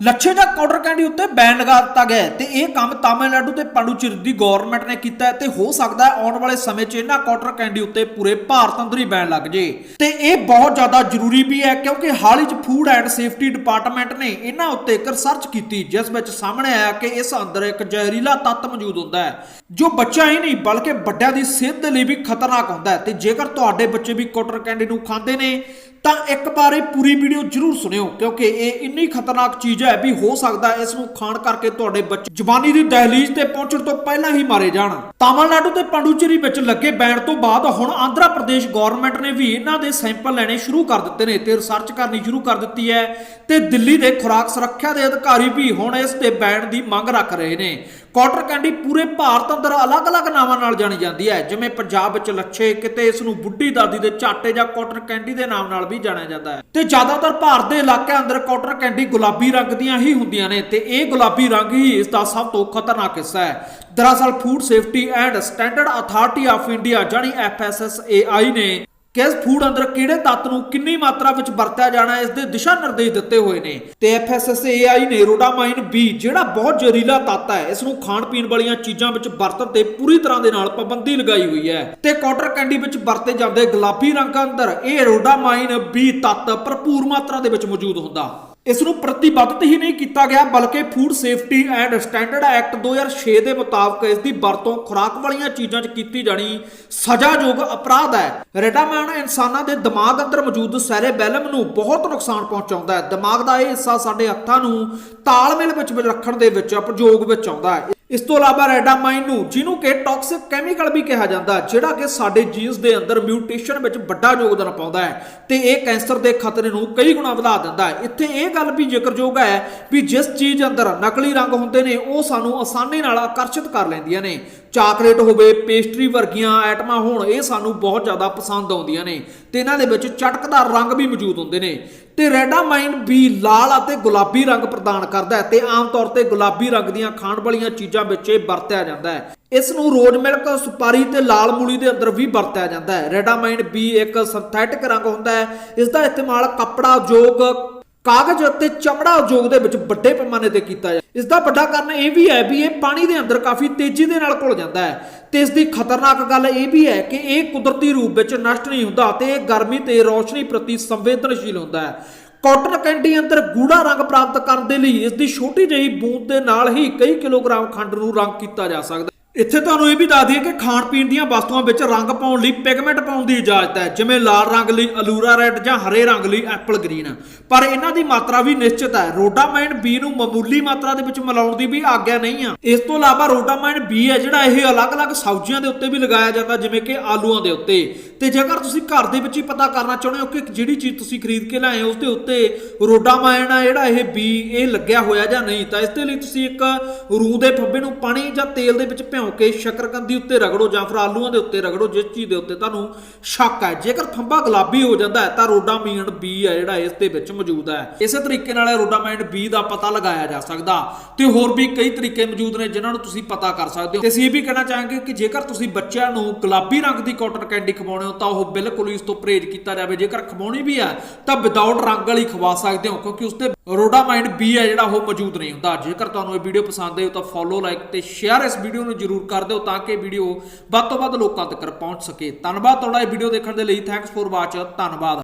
ਲੱਛੇ ਜਾਂ ਕਾਟਰ ਕੈਂਡੀ ਉੱਤੇ ਬੈਨ ਲਗਾ ਦਿੱਤਾ ਗਿਆ ਹੈ ਤੇ ਇਹ ਕੰਮ ਤਾਮਿਲਨਾਡੂ ਤੇ ਪਾਂਡੂਚੇਰੀ ਦੀ ਗਵਰਨਮੈਂਟ ਨੇ ਕੀਤਾ ਹੈ ਤੇ ਹੋ ਸਕਦਾ ਹੈ ਆਉਣ ਵਾਲੇ ਸਮੇਂ 'ਚ ਇਹਨਾਂ ਕਾਟਰ ਕੈਂਡੀ ਉੱਤੇ ਪੂਰੇ ਭਾਰਤ ਅੰਦਰ ਹੀ ਬੈਨ ਲੱਗ ਜੇ। ਤੇ ਇਹ ਬਹੁਤ ਜ਼ਿਆਦਾ ਜ਼ਰੂਰੀ ਵੀ ਹੈ ਕਿਉਂਕਿ ਹਾਲ ਹੀ 'ਚ ਫੂਡ ਐਂਡ ਸੇਫਟੀ ਡਿਪਾਰਟਮੈਂਟ ਨੇ ਇਹਨਾਂ ਉੱਤੇ ਇੱਕ ਰਿਸਰਚ ਕੀਤੀ, ਜਿਸ ਵਿੱਚ ਸਾਹਮਣੇ ਆਇਆ ਕਿ ਇਸ ਅੰਦਰ ਇੱਕ ਜ਼ਹਿਰੀਲਾ ਤੱਤ ਮੌਜੂਦ ਹੁੰਦਾ ਹੈ, ਜੋ ਬੱਚਾ ਹੀ ਨਹੀਂ ਬਲਕਿ ਵੱਡਿਆਂ ਦੀ ਸਿਹਤ ਦੇ ਲਈ ਵੀ ਖਤਰਨਾਕ ਹੁੰਦਾ ਹੈ। ਤੇ ਜੇਕਰ ਤੁਹਾਡੇ ਬੱਚੇ ਵੀ ਕਾਟਰ ਕੈਂਡੀ ਨੂੰ ਖਾਂਦੇ ਨੇ ਤਾਂ ਇੱਕ ਵਾਰ ਇਹ ਪੂਰੀ ਵੀਡੀਓ ਜ਼ਰੂਰ ਸੁਣਿਓ, ਕਿਉਂਕਿ ਇਹ ਇੰਨੀ ਖਤਰਨਾਕ ਚੀਜ਼ ਹੈ ਵੀ ਹੋ ਸਕਦਾ ਇਸ ਨੂੰ ਖਾਣ ਕਰਕੇ ਤੁਹਾਡੇ ਬੱਚੇ ਜਬਾਨੀ ਦੀ ਦਹਲੀਜ਼ ਤੇ ਪਹੁੰਚਣ ਤੋਂ ਪਹਿਲਾਂ ਹੀ ਮਾਰੇ ਜਾਣ। ਤਾਮਿਲਨਾਡੂ ਤੇ ਪੰਡੂਚੇਰੀ ਵਿੱਚ ਲੱਗੇ ਬੈਨ ਤੋਂ ਬਾਅਦ ਹੁਣ ਆਂਧਰਾ ਪ੍ਰਦੇਸ਼ ਗਵਰਨਮੈਂਟ ਨੇ ਵੀ ਇਹਨਾਂ ਦੇ ਸੈਂਪਲ ਲੈਣੇ ਸ਼ੁਰੂ ਕਰ ਦਿੱਤੇ ਨੇ ਤੇ ਰਿਸਰਚ ਕਰਨੀ ਸ਼ੁਰੂ ਕਰ ਦਿੱਤੀ ਹੈ ਤੇ ਦਿੱਲੀ ਦੇ ਖੁਰਾਕ ਸੁਰੱਖਿਆ ਦੇ ਅਧਿਕਾਰੀ ਵੀ ਹੁਣ ਇਸ ਤੇ ਬੈਨ ਦੀ ਮੰਗ ਰੱਖ ਰਹੇ ਨੇ। ਕਾਟਰ ਕੈਂਡੀ ਪੂਰੇ ਭਾਰਤ ਅੰਦਰ ਅਲੱਗ-ਅਲੱਗ ਨਾਵਾਂ ਨਾਲ ਜਾਣੀ ਜਾਂਦੀ ਹੈ, ਜਿਵੇਂ ਪੰਜਾਬ ਵਿੱਚ ਲੱਛੇ, ਕਿਤੇ ਇਸ ਨੂੰ ਬੁੱਢੀ ਦਾਦੀ ਦੇ ਝਾਟੇ ਜਾਂ ਕਾਟਰ ਕੈਂਡੀ ਦੇ ਨਾਮ ਨਾਲ ਵੀ ਜਾਣਿਆ ਜਾਂਦਾ ਹੈ। ਤੇ ਜ਼ਿਆਦਾਤਰ ਭਾਰਤ ਦੇ ਇਲਾਕਿਆਂ ਅੰਦਰ ਕਾਟਰ ਕੈਂਡੀ ਗੁਲਾਬੀ ਰੰਗ ਦੀਆਂ ਹੀ ਹੁੰਦੀਆਂ ਨੇ ਤੇ ਇਹ ਗੁਲਾਬੀ ਰੰਗ ਹੀ ਇਸ ਦਾ ਸਭ ਤੋਂ ਖਤਰਨਾਕ ਹਿੱਸਾ ਹੈ। ਦਰਅਸਲ food safety and standard authority of India ਜਾਨੀ FSSAI ਨੇ ਕਿਸ ਫੂਡ ਅੰਦਰ ਕਿਹੜੇ ਤੱਤ ਨੂੰ ਕਿੰਨੀ ਮਾਤਰਾ ਵਿੱਚ ਵਰਤਿਆ ਜਾਣਾ ਇਸ ਦੇ ਦਿਸ਼ਾ ਨਿਰਦੇਸ਼ ਦਿੱਤੇ ਹੋਏ ਨੇ। ਤੇ FSSAI ਨੇ ਰੋਡਾਮਾਈਨ B, ਜਿਹੜਾ ਬਹੁਤ ਜ਼ਹਿਰੀਲਾ ਤੱਤ ਹੈ, ਇਸ ਨੂੰ ਖਾਣ ਪੀਣ ਵਾਲੀਆਂ ਚੀਜ਼ਾਂ ਵਿੱਚ ਵਰਤਣ ਤੇ ਪੂਰੀ ਤਰ੍ਹਾਂ ਦੇ ਨਾਲ ਪਾਬੰਦੀ ਲਗਾਈ ਹੋਈ ਹੈ। ਤੇ ਕਾਟਰ ਕੈਂਡੀ ਵਿੱਚ ਵਰਤੇ ਜਾਂਦੇ ਗੁਲਾਬੀ ਰੰਗ ਅੰਦਰ, ਇਹ ਰੋਡਾਮਾਈਨ B ਤੱਤ ਭਰਪੂਰ ਮਾਤਰਾ ਦੇ ਵਿੱਚ ਮੌਜੂਦ ਹੁੰਦਾ। ਇਸ ਨੂੰ ਪ੍ਰਤੀਬੱਧਤ ਹੀ ਨਹੀਂ ਕੀਤਾ ਗਿਆ, ਬਲਕਿ food safety and standard act 2006 ਦੇ ਮੁਤਾਬਕ ਇਸ ਦੀ ਵਰਤੋਂ ਖੁਰਾਕ ਵਾਲੀਆਂ ਚੀਜ਼ਾਂ 'ਚ ਕੀਤੀ ਜਾਣੀ ਸਜ਼ਾਯੋਗ ਅਪਰਾਧ ਹੈ। ਰੈਡਾਮਾਨ ਇਨਸਾਨਾਂ ਦੇ ਦਿਮਾਗ ਅੰਦਰ ਮੌਜੂਦ ਸੈਰੇਬੈਲਮ ਨੂੰ ਬਹੁਤ ਨੁਕਸਾਨ ਪਹੁੰਚਾਉਂਦਾ ਹੈ। ਦਿਮਾਗ ਦਾ ਇਹ ਹਿੱਸਾ ਸਾਡੇ ਹੱਥਾਂ ਨੂੰ ਤਾਲਮੇਲ ਵਿੱਚ ਰੱਖਣ ਦੇ ਵਿੱਚ ਉਪਯੋਗ ਵਿੱਚ ਆਉਂਦਾ ਹੈ। ਇਸ ਤੋਂ ਇਲਾਵਾ ਰੈਡਾਮਾਈਨ ਨੂੰ, ਜਿਹਨੂੰ ਕਿ ਟੌਕਸਿਕ ਕੈਮੀਕਲ ਵੀ ਕਿਹਾ ਜਾਂਦਾ, ਜਿਹੜਾ ਕਿ ਸਾਡੇ ਜੀਨਸ ਦੇ ਅੰਦਰ ਮਿਊਟੇਸ਼ਨ ਵਿੱਚ ਵੱਡਾ ਯੋਗਦਾਨ ਪਾਉਂਦਾ ਹੈ, ਤੇ ਇਹ ਕੈਂਸਰ ਦੇ ਖਤਰੇ ਨੂੰ ਕਈ ਗੁਣਾ ਵਧਾ ਦਿੰਦਾ ਹੈ। ਇੱਥੇ ਇਹ ਗੱਲ ਵੀ ਜ਼ਿਕਰਯੋਗ ਹੈ ਵੀ ਜਿਸ ਚੀਜ਼ ਅੰਦਰ ਨਕਲੀ ਰੰਗ ਹੁੰਦੇ ਨੇ, ਉਹ ਸਾਨੂੰ ਆਸਾਨੀ ਨਾਲ ਆਕਰਸ਼ਿਤ ਕਰ ਲੈਂਦੀਆਂ ਨੇ। ਚਾਕਲੇਟ ਹੋਵੇ, ਪੇਸਟਰੀ ਵਰਗੀਆਂ ਆਈਟਮਾਂ ਹੋਣ, ਇਹ ਸਾਨੂੰ ਬਹੁਤ ਜ਼ਿਆਦਾ ਪਸੰਦ ਆਉਂਦੀਆਂ ਨੇ, ਤੇ ਇਹਨਾਂ ਦੇ ਵਿੱਚ ਚਟਕਦਾਰ ਰੰਗ ਵੀ ਮੌਜੂਦ ਹੁੰਦੇ ਨੇ। ਤੇ ਰੈਡਾਮਾਈਨ ਵੀ ਲਾਲ ਅਤੇ ਗੁਲਾਬੀ ਰੰਗ ਪ੍ਰਦਾਨ ਕਰਦਾ ਹੈ ਤੇ ਆਮ ਤੌਰ ਤੇ ਗੁਲਾਬੀ ਰੰਗ ਦੀਆਂ ਖਾਣ ਵਾਲੀਆਂ ਚੀਜ਼ਾਂ ਵਿੱਚ ਇਹ ਵਰਤਿਆ ਜਾਂਦਾ ਹੈ। ਇਸ ਨੂੰ ਰੋਜ਼ ਮਿਲਕ, ਸੁਪਾਰੀ ਤੇ ਲਾਲ ਮੂਲੀ ਦੇ ਅੰਦਰ ਵੀ ਵਰਤਿਆ ਜਾਂਦਾ ਹੈ। ਰੈਡਾਮਾਈਨ ਵੀ ਇੱਕ ਸਿੰਥੈਟਿਕ ਰੰਗ ਹੁੰਦਾ ਹੈ। ਇਸ ਦਾ ਇਸਤੇਮਾਲ ਕੱਪੜਾ ਉਦਯੋਗ, ਕਾਗਜ਼ ਅਤੇ ਚਮੜਾ ਉਦਯੋਗ ਦੇ ਵਿੱਚ ਵੱਡੇ ਪੈਮਾਨੇ ਤੇ ਕੀਤਾ ਜਾਂਦਾ ਇਸ ਦਾ ਵੱਡਾ ਕਾਰਨ ਇਹ ਵੀ ਹੈ ਵੀ ਇਹ ਪਾਣੀ ਦੇ ਅੰਦਰ ਕਾਫੀ ਤੇਜ਼ੀ ਦੇ ਨਾਲ ਘੁਲ ਜਾਂਦਾ ਹੈ ਤੇ ਇਸ ਦੀ ਖਤਰਨਾਕ ਗੱਲ ਇਹ ਵੀ ਹੈ ਕਿ ਇਹ ਕੁਦਰਤੀ ਰੂਪ ਵਿੱਚ ਨਸ਼ਟ ਨਹੀਂ ਹੁੰਦਾ ਤੇ ਇਹ ਗਰਮੀ ਤੇ ਰੌਸ਼ਨੀ ਪ੍ਰਤੀ ਸੰਵੇਦਨਸ਼ੀਲ ਹੁੰਦਾ ਹੈ। ਕਾਟਨ ਕੈਂਡੀ ਅੰਦਰ ਗੂੜਾ ਰੰਗ ਪ੍ਰਾਪਤ ਕਰਨ ਦੇ ਲਈ ਇਸ ਦੀ ਛੋਟੀ ਜਿਹੀ ਬੂੰਦ ਦੇ ਨਾਲ ਹੀ ਕਈ ਕਿਲੋਗ੍ਰਾਮ ਖੰਡ ਨੂੰ ਰੰਗ ਕੀਤਾ ਜਾ ਸਕਦਾ ਇੱਥੇ ਤੁਹਾਨੂੰ ਇਹ ਵੀ ਦੱਸ ਦਈਏ ਕਿ ਖਾਣ ਪੀਣ ਦੀਆਂ ਵਸਤੂਆਂ ਵਿੱਚ ਰੰਗ ਪਾਉਣ ਲਈ ਪਿਗਮੈਂਟ ਪਾਉਣ ਦੀ ਇਜਾਜ਼ਤ ਹੈ, ਜਿਵੇਂ ਲਾਲ ਰੰਗ ਲਈ ਅਲੂਰਾ ਰੈੱਡ ਜਾਂ ਹਰੇ ਰੰਗ ਲਈ ਐਪਲ ਗ੍ਰੀਨ। ਪਰ ਇਹਨਾਂ ਦੀ ਮਾਤਰਾ ਵੀ ਨਿਸ਼ਚਿਤ ਹੈ। ਰੋਡਾਮਾਈਨ B ਨੂੰ ਮਾਮੂਲੀ ਮਾਤਰਾ ਦੇ ਵਿੱਚ ਮਿਲਾਉਣ ਦੀ ਵੀ ਆਗਿਆ ਨਹੀਂ ਆ। ਇਸ ਤੋਂ ਇਲਾਵਾ ਰੋਡਾਮਾਈਨ B ਹੈ ਜਿਹੜਾ ਇਹ ਅਲੱਗ-ਅਲੱਗ ਸਬਜ਼ੀਆਂ ਦੇ ਉੱਤੇ ਵੀ ਲਗਾਇਆ ਜਾਂਦਾ, ਜਿਵੇਂ ਕਿ ਆਲੂਆਂ ਦੇ ਉੱਤੇ। ਤੇ ਜੇਕਰ ਤੁਸੀਂ ਘਰ ਦੇ ਵਿੱਚ ਹੀ ਪਤਾ ਕਰਨਾ ਚਾਹੁੰਦੇ ਹੋ ਕਿ ਜਿਹੜੀ ਚੀਜ਼ ਤੁਸੀਂ ਖਰੀਦ ਕੇ ਲਿਆਏ ਹੋ ਉਸ ਦੇ ਉੱਤੇ ਰੋਡਾਮਾਈਨ ਆ ਜਿਹੜਾ ਇਹ B ਇਹ ਲੱਗਿਆ ਹੋਇਆ ਜਾਂ ਨਹੀਂ, ਤਾਂ ਇਸ ਦੇ ਲਈ ਤੁਸੀਂ ਇੱਕ ਰੂਹ ਦੇ ਫੱਬੇ ਨੂੰ ਪਾਣੀ ਜਾਂ ਤੇਲ ਦੇ ਵਿੱਚ ਭਿਓ ਭਿਉਂ ਕੇ ਸ਼ੱਕਰਕੰਦੀ ਉੱਤੇ ਰਗੜੋ ਜਾਂ ਫਿਰ ਆਲੂਆਂ ਦੇ ਉੱਤੇ ਰਗੜੋ, ਜਿਸ ਚੀਜ਼ ਦੇ ਉੱਤੇ ਤੁਹਾਨੂੰ ਸ਼ੱਕ ਹੈ। ਜੇਕਰ ਫੰਬਾ ਗੁਲਾਬੀ ਹੋ ਜਾਂਦਾ ਹੈ ਤਾਂ ਰੋਡਾਮਾਈਨ B ਹੈ, ਜਿਹੜਾ ਇਸ ਦੇ ਵਿੱਚ ਮੌਜੂਦ ਹੈ। ਇਸੇ ਤਰੀਕੇ ਨਾਲ ਰੋਡਾਮਾਈਨ B ਦਾ ਪਤਾ ਲਗਾਇਆ ਜਾ ਸਕਦਾ ਤੇ ਹੋਰ ਵੀ ਕਈ ਤਰੀਕੇ ਮੌਜੂਦ ਨੇ ਜਿਨ੍ਹਾਂ ਨੂੰ ਤੁਸੀਂ ਪਤਾ ਕਰ ਸਕਦੇ ਹੋ। ਤੇ ਅਸੀਂ ਇਹ ਵੀ ਕਹਿਣਾ ਚਾਹਾਂਗੇ ਕਿ ਜੇਕਰ ਤੁਸੀਂ ਬੱਚਿਆਂ ਨੂੰ ਗੁਲਾਬੀ ਰੰਗ ਦੀ ਕਾਟਨ ਕੈਂਡੀ ਖਵਾਉਣੇ ਹੋ ਤਾਂ ਉਹ ਬਿਲਕੁਲ ਇਸ ਤੋਂ ਪਰਹੇਜ਼ ਕੀਤਾ ਜਾਵੇ। ਜੇਕਰ ਖਵਾਉਣੀ ਵੀ ਹੈ ਤਾਂ ਵਿਦਆਊਟ ਰੰਗ ਵਾਲੀ ਖਵਾ ਸਕਦੇ ਹੋ, ਕਿਉਂਕਿ ਉਸ ਤੇ ਰੋਡਾਮਾਈਨ ਬੀ ਹੈ ਜਿਹੜਾ ਉਹ ਮੌਜੂਦ ਨਹੀਂ ਹੁੰਦਾ। ਜੇਕਰ ਤੁਹਾਨੂੰ ਇਹ ਵੀਡੀਓ ਪਸੰਦ ਆਈ ਤਾਂ ਫੋਲੋ ਲਾਈਕ ਤੇ ਸ਼ੇਅਰ ਇਸ ਵੀਡੀਓ ਨੂੰ ਜਰੂਰ ਕਰ ਦਿਓ ਤਾਂ ਕਿ ਵੀਡੀਓ ਵੱਧ ਤੋਂ ਵੱਧ ਲੋਕਾਂ ਤੱਕ ਪਹੁੰਚ ਸਕੇ। ਧੰਨਵਾਦ ਤੁਹਾਡਾ ਇਹ ਵੀਡੀਓ ਦੇਖਣ ਦੇ ਲਈ। ਥੈਂਕਸ ਫॉर ਵਾਚ ਧੰਨਵਾਦ।